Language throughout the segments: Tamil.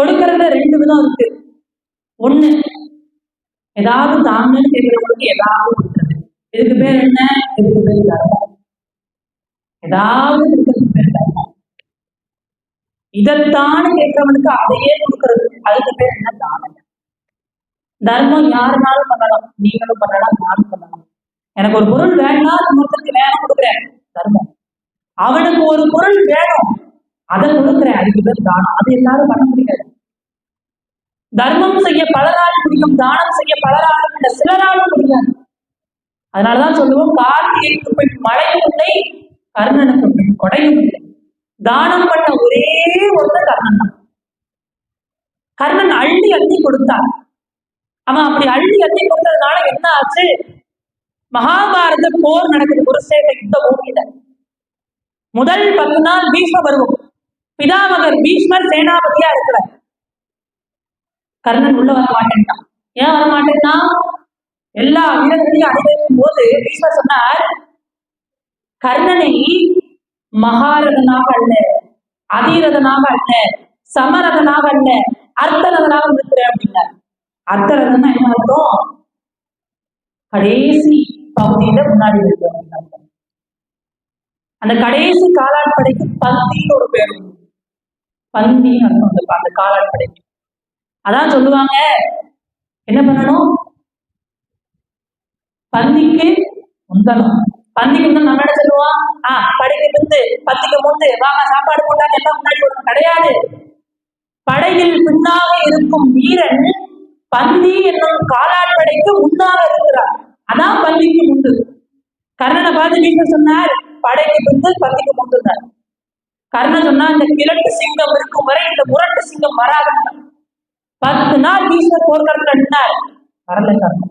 கொடுக்கறதுல ரெண்டு விதம் இருக்கு. ஒண்ணு ஏதாவது தாங்கன்னு கேட்கறவங்களுக்கு ஏதாவது கொடுக்குறது. இதுக்கு பேர் என்ன? இதுக்கு பேர் தர்மம். ஏதாவது கொடுக்கறதுக்கு பேர் தர்மம். இதைத்தான் கேட்கிறவனுக்கு அதையே கொடுக்கறது. அதுக்கு பேர் என்ன? தானம். தர்மம் யாருனாலும் பண்ணலாம். நீங்களும் பண்ணலாம் நானும் பண்ணலாம். எனக்கு ஒரு பொருள் வேண்டாம் ஒருத்தருக்கு வேணும் கொடுக்குறேன். தர்மம். அவனுக்கு ஒரு பொருள் வேணும். அதை கொடுக்குற அறிவு பேர் தானம். அது எல்லாரும் பண்ண முடியாது. தர்மம் செய்ய பலரால் முடியும் தானம் செய்ய பலராலும் இல்லை சிலராலும் முடியாது. அதனாலதான் சொல்லுவோம் கார்த்திகைக்கு பின் மழையும் இல்லை கர்ணனுக்கு பின் கொடையும் இல்லை. தானம் பண்ண ஒரே ஒன்று கர்ணன் தான். கர்ணன் அள்ளி அள்ளி கொடுத்தான் அவன் அப்படி அள்ளி அள்ளி கொடுத்ததுனால என்ன ஆச்சு? மகாபாரத போர் நடக்குது. குருசேக யுத்த பூமியில. முதல் பத்து நாள் பீஷ்ம பருவம் பிதாமகர் பீஷ்மர் சேனாபதியா இருக்கிறார். கர்ணன் உள்ள வர மாட்டேன்ட்டான். ஏன் வர மாட்டேன்னா எல்லா வீரர்களையும் அணிவகுக்கும் போது பீஷ்மர் சொன்னார் கர்ணனை மகாரதனாக அல்ல அதிரதனாக அல்ல சமரதனாக அல்ல அர்த்தரதனாக இருக்கிறேன் அப்படின்னார். அர்த்தரதன்னா என்ன அர்த்தம்? கடைசி பகுதியில முன்னாடி இருக்கிறோம் அந்த கடைசி காலாட்படைக்கு பந்தின்னு ஒரு பேர் உண்டு. பந்தின்னு அர்த்தம் அந்த காலால் காலாட்படைக்கு அதான் சொல்லுவாங்க. என்ன பண்ணணும்? பந்திக்கு முந்தணும். பந்திக்கு முந்தன் நம்ம என்ன சொல்லுவோம்? ஆ படைக்கு முந்து பந்திக்கு முந்து. வாங்க சாப்பாடு போட்டாங்க எல்லாம் முன்னாடி வரணும் கிடையாது. படையில் பின்னாக இருக்கும் வீரன் பந்தி என்னும் காலாட்படைக்கு முன்னாக இருக்கிறார். அதான் பந்திக்கு முந்து. கர்ணனை பார்த்து வீட்டில் சொன்னார் படைக்கு பிந்து பந்திக்கு முந்துனார் கர்ணன் சொன்னா இந்த கிழட்டு சிங்கம் இருக்கும் வரை இந்த முரட்டு சிங்கம் வராதுன்னு பத்து நாள் பீஷ்மர் போர்க்களத்துல நின்றார் வரல கர்ணன்.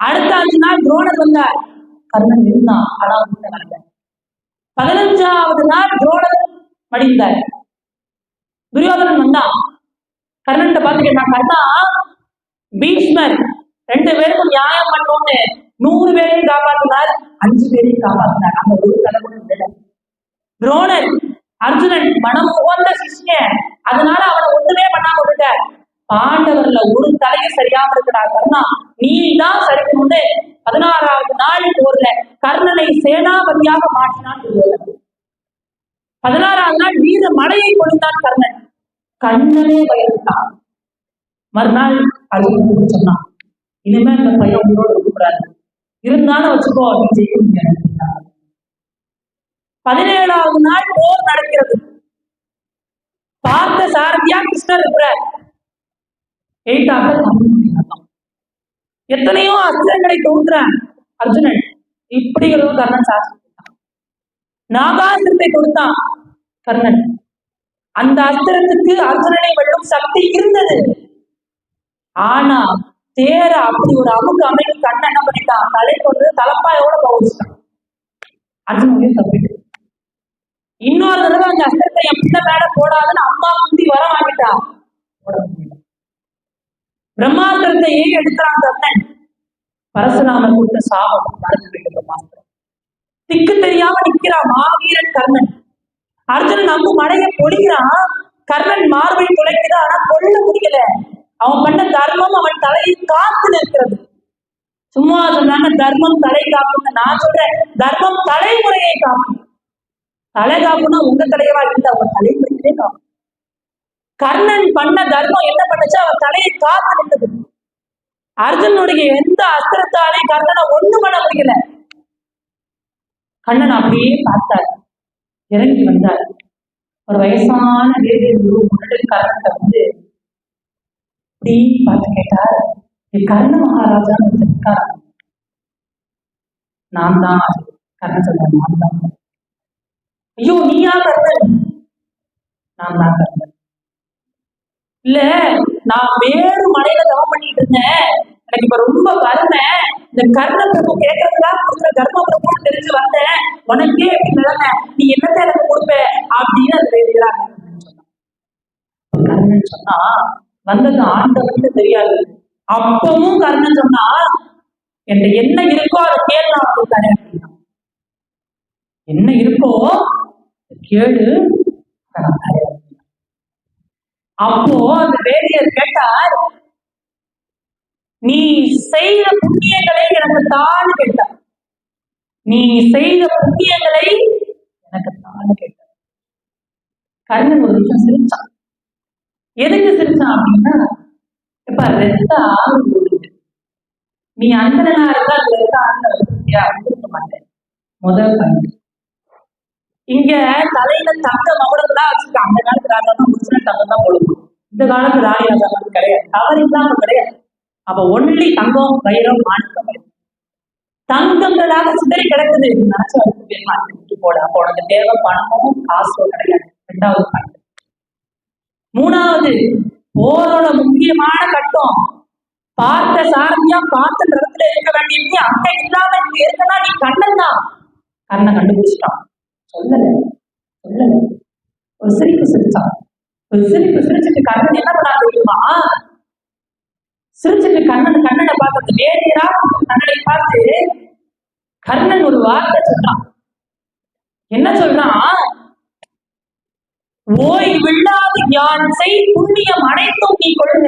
அடுத்த அஞ்சு நாள் துரோணர் வந்தார். கர்ணன் இருந்தான் ஆனா வந்து வரல பதினஞ்சாவது நாள் துரோணர் மடிந்தார். துரியோதனன் வந்தான். கர்ணன் பார்த்து கேட்டான் கர்ணா பீஷ்மர் ரெண்டு பேருக்கும் நியாயம் பண்ணோம்னு நூறு பேரையும் காப்பாத்தினார் அஞ்சு பேரையும் காப்பாத்தினார். அந்த ஒரு கதை கூட துரோணர் அர்ஜுனன் மனம் உகந்த சிஷ்யன். அதனால அவனை ஒண்ணுமே பண்ணாம விட்டுட்ட. பாண்டவர்ல ஒரு தலையை சரியாம இருக்கடா கர்ணா. நீ தான் சரிக்கணும்னு பதினாறாவது நாள் போர்ல கர்ணனை சேனாபதியாக மாற்றினான் பதினாறாவது நாள் வீர மலையை கொடுத்தான் கர்ணன். கண்ணனே பயந்துட்டான் மறுநாள் அர்ஜுனன் சொன்னான். இனிமே இந்த பையன் உங்களோட இருக்கக்கூடாது. இருந்தாலும் வச்சுக்கோ அப்படின்னு செய்ய முடியாது. பதினேழாவது நாள் போர் நடக்கிறது. பார்த்த சாரதியா கிருஷ்ணர் இருக்கிறார். எயிட்டாக எத்தனையோ அஸ்திரங்களை தொகுக்கிறான் அர்ஜுனன். இப்படி ஒரு கர்ணன் சாஸ்திரம் நாகாஸ்திரத்தை கொடுத்தான் கர்ணன். அந்த அஸ்திரத்துக்கு அர்ஜுனனை வெல்லும் சக்தி இருந்தது. ஆனா தேர அப்படி ஒரு அமுக்கு அமைக்கு கண்ணன் என்ன பண்ணிட்டான்? தலை கொண்டு தலப்பாயோட பவுச்சிட்டான் அர்ஜுனன் தப்பிட்டு இன்னொரு தடவை அந்த அஸ்திரத்தை என் பிள்ளை மேல போடாதுன்னு அம்மா முந்தி வர வாங்கிட்டா பிரம்மாந்திரத்தை ஏன் எடுக்கிறான் கர்ணன்? பரசுராமர் கொடுத்த சாபம். மறந்து பிரம்மாஸ்திரம். திக்கு தெரியாம நிக்கிறான் மாவீரன் கர்ணன். அர்ஜுனன் நம்ம மலையை பொழிகிறான். கர்ணன் மார்பை துளைக்குது ஆனா கொல்ல முடியல. அவன் பண்ண தர்மம் அவன் தலையை காத்து நிற்கிறது. சும்மா சொன்னாங்க தர்மம் தலை காப்புன்னு நான் சொல்றேன் தர்மம் தலைமுறையை காக்கும். தலை காப்புனா உங்க தலையவா இருந்து அவன் தலைமுறையிலே காக்கும் கர்ணன் பண்ண தர்மம் என்ன பண்ணுச்சு அவன் தலையை காத்து நின்றது அர்ஜுனுடைய எந்த அஸ்திரத்தாலே கர்ணனை ஒண்ணு பண்ண முடியல. கண்ணன் அப்படியே பார்த்தார். இறங்கி வந்தார். ஒரு வயசான வேறு முன்னாடி கர்ணத்தை வந்து அப்படி பார்த்து கேட்டார் கர்ண மகாராஜா ஒருத்தர் நான் தான். கர்ண கர்ணன் நான் தான். ஐயோ நீயா கர்ணன் நான் தான் கர்ணன் இல்ல நான் வேறு மலையில தவம் பண்ணிட்டு இருந்தேன். எனக்கு இப்ப ரொம்ப வறுமை இந்த கர்ம பிரபு கேட்கறதுலாம் கொடுக்குற கர்ம பிரபுன்னு தெரிஞ்சு வந்தேன். உனக்கே எப்படி நிலைமை. நீ என்னத்த எனக்கு கொடுப்ப? அப்படின்னு அது வேதியரா கர்ணன் சொன்னா வந்தது ஆண்டவனுக்கு தெரியாது. அப்பவும் கர்ணன் சொன்னா என்கிட்ட என்ன இருக்கோ அதை கேட்கலாம் அப்படின்னு. என்ன இருக்கோ கேடு கேளு. அப்போ அந்த வேதியர் கேட்டார் நீ செய்த புண்ணியங்களை எனக்கு தான் கேட்டார். நீ செய்த புண்ணியங்களை எனக்கு தான் கேட்டார். கர்ணன் ஒரு நிமிஷம் சிரிச்சான். எதுக்கு சிரிச்சான் அப்படின்னா இப்ப ரெத்த ஆகுது நீ அந்தனா இருந்தா அது ஆகுது ஆறு இருக்க மாட்டேன். முதல் பாயிண்ட் இங்க தலையில தங்க மகுடம் தான் வச்சிருக்காங்க. அந்த காலத்து ராஜா தான் முஸ்லிம் தங்கம் தான் போடுவோம் இந்த காலத்து ராணி ராஜா மாதிரி கிடையாது. தவறு இல்லாம கிடையாது. அப்ப ஒன்லி தங்கம் வைரம் மாணிக்கம் தங்கங்களாக சிதறி கிடக்குது. நினைச்சு அதுக்கு போட. அப்போ உனக்கு தேவை பணமும் காசும் கிடையாது. ரெண்டாவது பாயிண்ட் மூணாவது போரோட முக்கியமான கட்டம். பார்த்த சாரதியா பார்த்த இடத்துல இருக்க வேண்டிய நீ அங்க இல்லாம இங்க இருக்கனா நீ கண்ணன் தான். கண்ணை கண்டுபிடிச்சிட்டான். சொல்லல. சொல்லல. ஒரு சிரிப்பு சிரிச்சான் ஒரு சிரிப்பு சிரிச்சுட்டு கண்ணன் என்ன பண்ணா தெரியுமா? சிரிச்சுட்டு கண்ணன் கண்ணனை பார்த்து வேடியரா கண்ணனை பார்த்து கர்ணன் ஒரு வார்த்தை சொல்றான். என்ன சொல்றான்? ஓய் விழாது யான் செய் புண்ணியம் அனைத்தும் நீ கொள்க.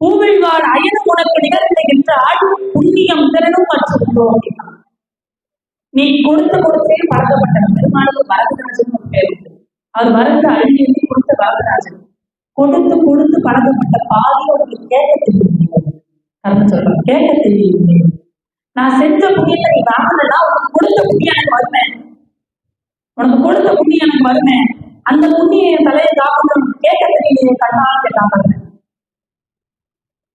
பூவிழ்வார் அயனும் உனக்கு நிகழ்ந்த என்றால் புண்ணியம் திறனும் மற்றும் நீ கொடுத்து கொடுத்தே பல அவர் வரது அழுகி எழுதி கொடுத்த வரதராஜன் கொடுத்து கொடுத்து பழகப்பட்ட பாதி உனக்கு கேட்க தெரியவில்லை கர்ணன் கேட்க தெரியவில்லை நான் செஞ்ச புண்ணியத்தை நீ வாங்கலன்னா உனக்கு கொடுத்த புண்ணியம் எனக்கு வருவேன் உனக்கு கொடுத்த புண்ணியம் எனக்கு வருவேன் அந்த புண்ணிய என் தலையை காக்கணும் கேட்க தெரியலையே கண்ணா கேட்டான் பாருங்க.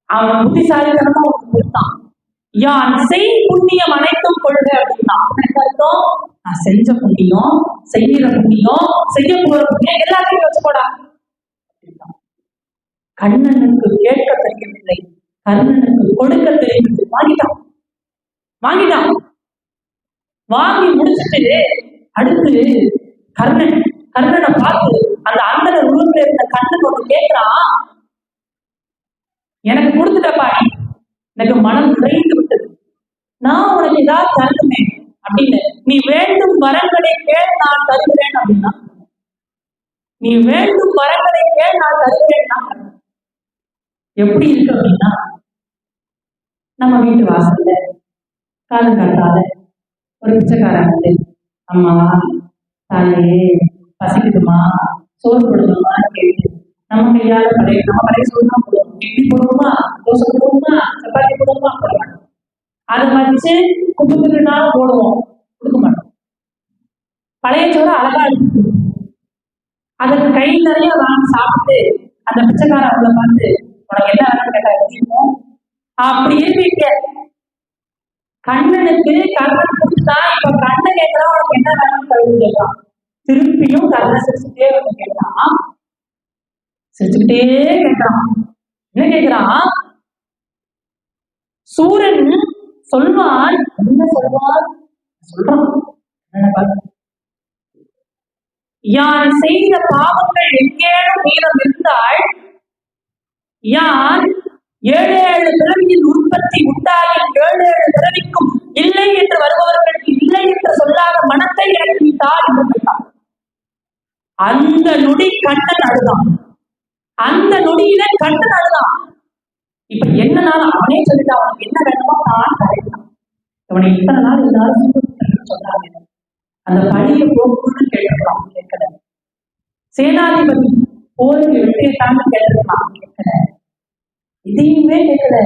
அவன் புத்திசாலித்தனமா உனக்கு கொடுத்தான். யான் செய் புண்ணியம் அனைத்தும் கொள்க அப்படின்னா அர்த்தம்? நான் செஞ்ச புண்ணியம் செய்கிற புண்ணியம் செய்ய போற புண்ணியம் எல்லாத்தையும் வச்சுக்கோடா. அப்படின்ட்டான். கண்ணனுக்கு கேட்க தெரியவில்லை கர்ணனுக்கு கொடுக்க தெரியவில்லை வாங்கிட்டான். வாங்கிட்டான். வாங்கி முடிச்சிட்டு அடுத்து கர்ணன் கர்ணனை பார்த்து அந்த அண்ணன் உருவத்துல இருந்த கண்ணன் ஒண்ணு கேட்கிறான் எனக்கு கொடுத்துட்டப்பா நீ எனக்கு மனம் நிறைந்து விட்டது. நான் உனக்கு ஏதாவது தரணுமே அப்படின்னு நீ வேண்டும் வரங்களை கேள் நான் தருகிறேன் அப்படின்னா நீ வேண்டும் வரங்களை கேள் நான் தருகிறேன்னா எப்படி இருக்கு அப்படின்னா நம்ம வீட்டு வாசல்ல காலங்காத்தால ஒரு பிச்சைக்காரன் வந்து அம்மா தாயே பசிக்குதுமா சோறு கொடுங்கம்மான்னு கேட்டு நம்ம கையால பழைய நம்ம பழைய சோறு தான் போடுவோம் இட்லி போடுவோமா தோசை போடுவோமா சப்பாத்தி போடுவோமா போட மாட்டோம் அதை வச்சு குப்பத்துக்குனாலும் போடுவோம். கொடுக்க மாட்டோம். பழைய சோறு அழகா இருக்கு அதுக்கு கை நிறைய வாங்கி சாப்பிட்டு அந்த பிச்சைக்கார அவளை பார்த்து உனக்கு என்ன வேணும் கேட்டா எப்படி இருக்கும் அப்படியே வீட்டு கண்ணனுக்கு கர்ணன் கொடுத்தா இப்ப கண்ணன் கேட்கறான் உனக்கு என்ன வேணும்னு கேட்கலாம் திருப்பியும் கர்ணன் சிரிச்சுட்டே வந்து சிரிச்சுக்கிட்டே கேட்கிறான் என்ன கேட்கிறான் சூரன் சொல்வான் என்ன சொல்வான் சொல்றான். யான் செய்த பாவங்கள் எங்கேனும் மீதம் இருந்தால் யான் ஏழு ஏழு பிறவியில் உற்பத்தி உண்டாயின் ஏழு ஏழு பிறவிக்கும் இல்லை என்று வருபவர்களுக்கு இல்லை என்று சொல்லாத மனத்தை எனக்கு நீ தா என்று கேட்டான். அந்த நொடி கண்ணன் அழுதான். அந்த நொடியில கண்டு நடுதான் இப்ப என்ன நாள் அவனே சொல்லிட்டு அவனுக்கு என்ன வேணுமோ நான் தரேன் இவனை இத்தனை நாள் இருந்தாலும் சொன்னாங்க. அந்த பழியை போக்குன்னு கேட்டிருக்கலாம் கேட்கல. சேனாதிபதி போருக்கு வெற்றியத்தான்னு கேட்டிருக்கலாம் கேட்கல. இதையுமே கேட்கல.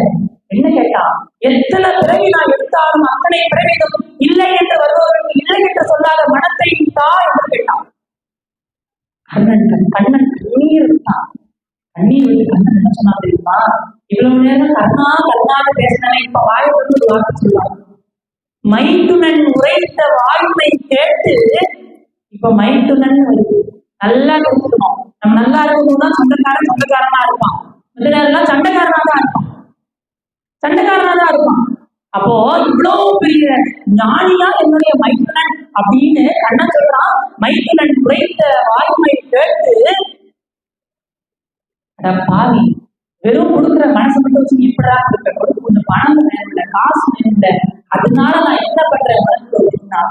என்ன கேட்டான் எத்தனை பிறவி நான் எடுத்தாலும் அத்தனை பிறவிதம் இல்லை என்று வருபவர்கள் இல்லை என்று சொல்லாத மனத்தை தா என்று கேட்டான். கண்ணன் கண்ணன் கண்ணீர் இருந்தான் கண்ணீர் விட்டு கண்ணன் என்ன சொன்னா தெரியுமா இவ்வளவு நேரம் கண்ணா கண்ணாக பேசினவன் இப்ப வாய் வந்து ஒரு வார்த்தை சொல்லுவான் மைத்துனன் உரைத்த வாய்மை கேட்டு இப்ப மைத்துனன் வருது நல்லா கருத்துக்கணும் நம்ம நல்லா இருக்கணும்னா தான் சொந்தக்காரன் சொந்தக்காரனா இருப்பான். கொஞ்ச நேரம் சண்டைக்காரனா தான் இருப்பான். சண்டைக்காரனா தான் இருப்பான். அப்போ இவ்வளவு பெரிய ஞானியா என்னுடைய மைத்துனன் அப்படின்னு கண்ணன் சொல்றான். மைத்துனன் உரைத்த வாய்மை கேட்டு பாவி வெறும் கொடுக்குற மனசை மட்டும் வச்சு இப்படா கொடுக்க கொடுக்க கொஞ்சம் பணம் வேணும்ல காசு வேணும்ல அதனால நான் என்ன பண்றேன் உனக்கு அப்படின்னா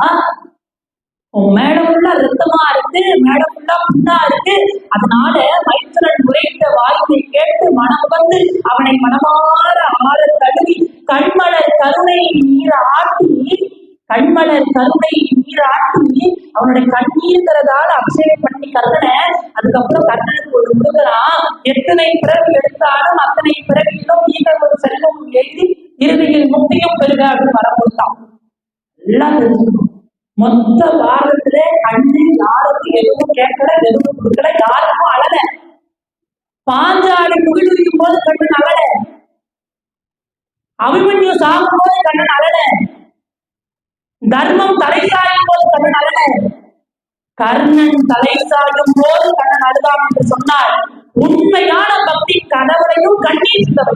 உன் மேடம் ஃபுல்லா ரத்தமா இருக்கு மேடம் ஃபுல்லா புண்ணா இருக்கு. அதனால மயிற்சன் முறையிட்ட வாழ்க்கையை கேட்டு மனம் வந்து அவனை மனமாற ஆற தழுவி கண்மலர் கருணை நீர் ஆட்டி கண்மலர் கருணை நீர் ஆட்டி அவனுடைய கண்ணீர்கிறதால அபிஷேகம் பண்ணி கர்ணனை அதுக்கப்புறம் கர்ணனுக்கு ஒரு முழுகிறான் எத்தனை பிறவி எடுத்தாலும் அத்தனை பிறவியிலும் நீங்கள் ஒரு செல்வம் எழுதி இறுதியில் முக்தியும் பெறுக அப்படின்னு வர கொடுத்தான் எல்லாம் தெரிஞ்சுக்கணும். மொத்த பாரதத்துல கண்ணு யாருக்கும் எதுவும் கேட்கல எதுவும் கொடுக்கல யாருக்கும் அழல. பாஞ்சாலி முகிழ்விக்கும் போது கண்ணன் அழல அபிமன்யு சாகும் போது கண்ணன் அழல தர்மம் தலை சாயும் போது கண்ணன் அழல கர்ணன் தலை சாயும் போது கண்ணன் அழுதான் என்று சொன்னார். உண்மையான பக்தி கடவுளையும் கண்ணீர் சிந்தவை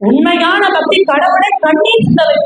உண்மையான பக்தி கடவுளை கண்ணீர் சிந்தவை